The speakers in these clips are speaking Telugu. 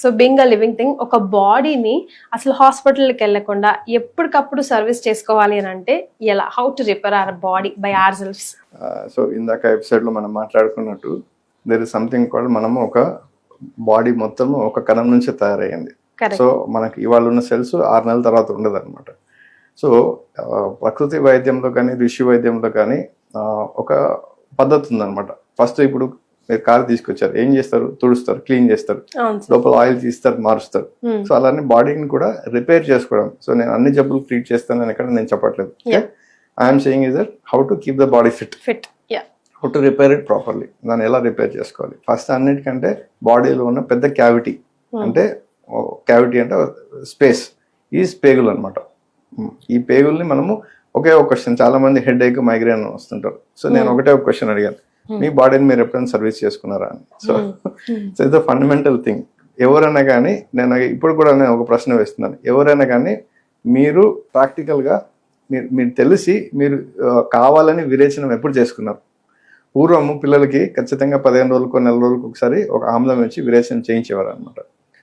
So being a living thing ఒక బాడీని అసలు హాస్పిటల్కి వెళ్ళకుండా ఎప్పటికప్పుడు సర్వీస్ చేసుకోవాలి అని అంటే ఎలా? How to repair our body by ourselves so ఇందాక ఎపిసోడ్లో మనం మాట్లాడుకున్నట్టు దెర్ ఇస్ సంథింగ్ కూడా మనము ఒక బాడీ మొత్తం ఒక కణం నుంచే తయారయ్యింది. కరెక్ట్ సో మనకి ఇవాళ ఉన్న సెల్స్ ఆరు నెలల తర్వాత ఉండదు అనమాట సో ప్రకృతి వైద్యంలో కానీ ఋషి వైద్యంలో కానీ ఒక పద్ధతి ఉందన్నమాట. ఫస్ట్ ఇప్పుడు మీరు కారు తీసుకొచ్చారు ఏం చేస్తారు? తుడుస్తారు క్లీన్ చేస్తారు. లోపల ఆయిల్ తీస్తారు మారుస్తారు. Hmm. సో అలానే బాడీని కూడా రిపేర్ చేసుకోవడం. సో నేను అన్ని జబ్బులు ట్రీట్ చేస్తానని ఎక్కడ నేను చెప్పట్లేదు. I'm saying is that how to keep the body fit fit how to repair it properly దాన్ని ఎలా రిపేర్ చేసుకోవాలి? ఫస్ట్ అన్నిటికంటే బాడీలో ఉన్న పెద్ద క్యావిటీ అంటే క్యావిటీ అంటే స్పేస్ ఈ పేగులు అనమాట ఈ పేగుల్ని మనము ఒకే ఒక క్వశ్చన్ చాలా మంది హెడ్ ఏక్ మైగ్రేన్ వస్తుంటారు. సో నేను ఒకటే ఒక క్వశ్చన్ అడిగాను. మీ బాడీని మీరు ఎప్పుడైనా సర్వీస్ చేసుకున్నారా అని. So so it's fundamental thing ఎవరైనా కానీ నేను ఇప్పుడు కూడా నేను ఒక ప్రశ్న వేస్తున్నాను. ఎవరైనా కానీ మీరు ప్రాక్టికల్గా మీరు మీరు తెలిసి మీరు కావాలని విరేచనం ఎప్పుడు చేసుకున్నారు? పూర్వము పిల్లలకి ఖచ్చితంగా పదిహేను రోజులకు నెల రోజులకు ఒకసారి ఒక ఆమ్లం వచ్చి విరేచనం చేయించేవారు అనమాట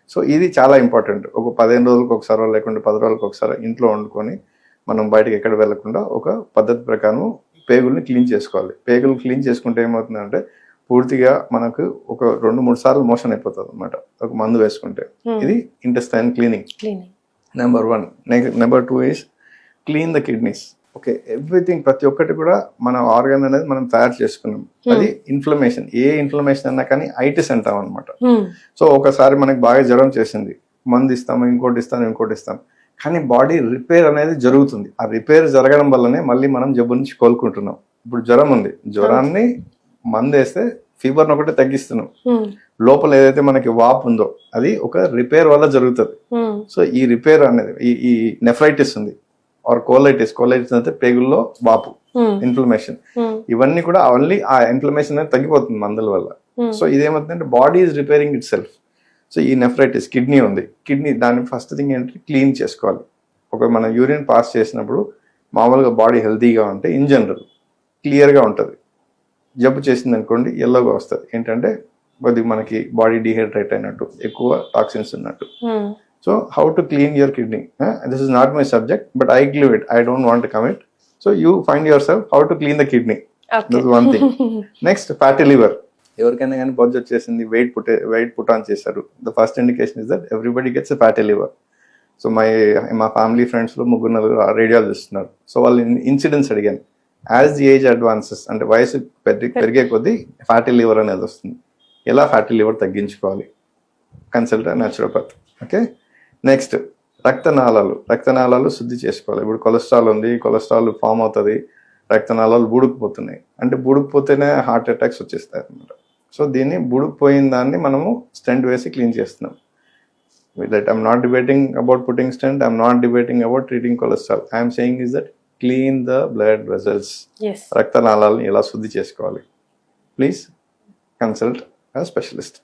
సో ఇది చాలా ఇంపార్టెంట్ ఒక పదిహేను రోజులకు ఒకసారి లేకుంటే పది రోజులకు ఒకసారి ఇంట్లో వండుకొని మనం బయటకు ఎక్కడ వెళ్ళకుండా ఒక పద్ధతి ప్రకారం పేగుల్ని క్లీన్ చేసుకోవాలి. పేగులు క్లీన్ చేసుకుంటే ఏమవుతుందంటే పూర్తిగా మనకు ఒక రెండు మూడు సార్లు మోషన్ అయిపోతుంది అనమాట ఒక మందు వేసుకుంటే. ఇది intestine cleaning cleaning number one number two is clean the kidneys okay everything ప్రతి ఒక్కటి కూడా మన ఆర్గన్ అనేది మనం తయారు చేసుకున్నాం. అది ఇన్ఫ్లమేషన్ ఏ ఇన్ఫ్లమేషన్ అన్నా కానీ ఐటిస్ అంటాం అనమాట సో ఒకసారి మనకి బాగా జ్వరం చేసింది. మందు ఇస్తాము ఇంకోటి ఇస్తాం ఇంకోటి ఇస్తాం కానీ బాడీ రిపేర్ అనేది జరుగుతుంది. ఆ రిపేర్ జరగడం వల్లనే మళ్ళీ మనం జబ్బు నుంచి కోలుకుంటున్నాం. ఇప్పుడు జ్వరం ఉంది. జ్వరాన్ని మందు వేస్తే ఫీవర్ని ఒకటి తగ్గిస్తున్నాం. లోపల ఏదైతే మనకి వాపు ఉందో అది ఒక రిపేర్ వల్ల జరుగుతుంది. సో ఈ రిపేర్ అనేది ఈ ఈ నెఫ్రైటిస్ ఉంది. Are colitis. కోలైటిస్ అంటే పేగుల్లో వాపు. ఇన్ఫ్లమేషన్. ఇవన్నీ కూడా ఓన్లీ ఆ ఇన్ఫ్లమేషన్ అనేది తగ్గిపోతుంది మందుల వల్ల. So ఇదేమవుతుందంటే body is repairing itself so ఈ నెఫ్రైటిస్ కిడ్నీ ఉంది. కిడ్నీ దాని ఫస్ట్ థింగ్ ఏంటంటే క్లీన్ చేసుకోవాలి. ఒక మన యూరిన్ పాస్ చేసినప్పుడు మామూలుగా బాడీ హెల్తీగా ఉంటే ఇన్ జనరల్ క్లియర్గా ఉంటుంది. జబ్బు చేసింది అనుకోండి ఎల్లోగా వస్తుంది. ఏంటంటే కొద్ది మనకి బాడీ డిహైడ్రేట్ అయినట్టు ఎక్కువ టాక్సిన్స్ ఉన్నట్టు. So how to clean your kidney this is not my subject but I leave it I don't want commit so you find yourself how to clean the kidney one thing next fatty liver ఎవరికైనా కానీ బొజ్జు వచ్చేసింది weight put weight put on చేశారు. The first indication is that everybody gets fatty liver so my మా ఫ్యామిలీ ఫ్రెండ్స్లో ముగ్గురు నలుగురు రేడియాలు ఇస్తున్నారు సో వాళ్ళు ఇన్సిడెంట్స్ అడిగాను. యాజ్ ది ఏజ్ అడ్వాన్సెస్ అంటే వయసు పెరిగి పెరిగే కొద్దీ ఫ్యాటీ లివర్ అనేది వస్తుంది. ఎలా ఫ్యాటీ లివర్ తగ్గించుకోవాలి? కన్సల్ట్ న్యాచురోపత్ ఓకే నెక్స్ట్ రక్తనాళాలు. రక్తనాళాలు శుద్ధి చేసుకోవాలి. ఇప్పుడు కొలెస్ట్రాల్ ఉంది కొలెస్ట్రాల్ ఫామ్ అవుతుంది రక్తనాళాలు బూడుకుపోతున్నాయి. అంటే బూడుకుపోతేనే హార్ట్ అటాక్స్ వచ్చేస్తాయి అనమాట సో దీన్ని బూడుకుపోయిన దాన్ని మనము స్టెంట్ వేసి క్లీన్ చేస్తున్నాం. That I'm not debating about putting stent I'm not debating about treating cholesterol I'm saying is that clean the blood vessels రక్తనాళాలను ఎలా శుద్ధి చేసుకోవాలి? Please consult specialist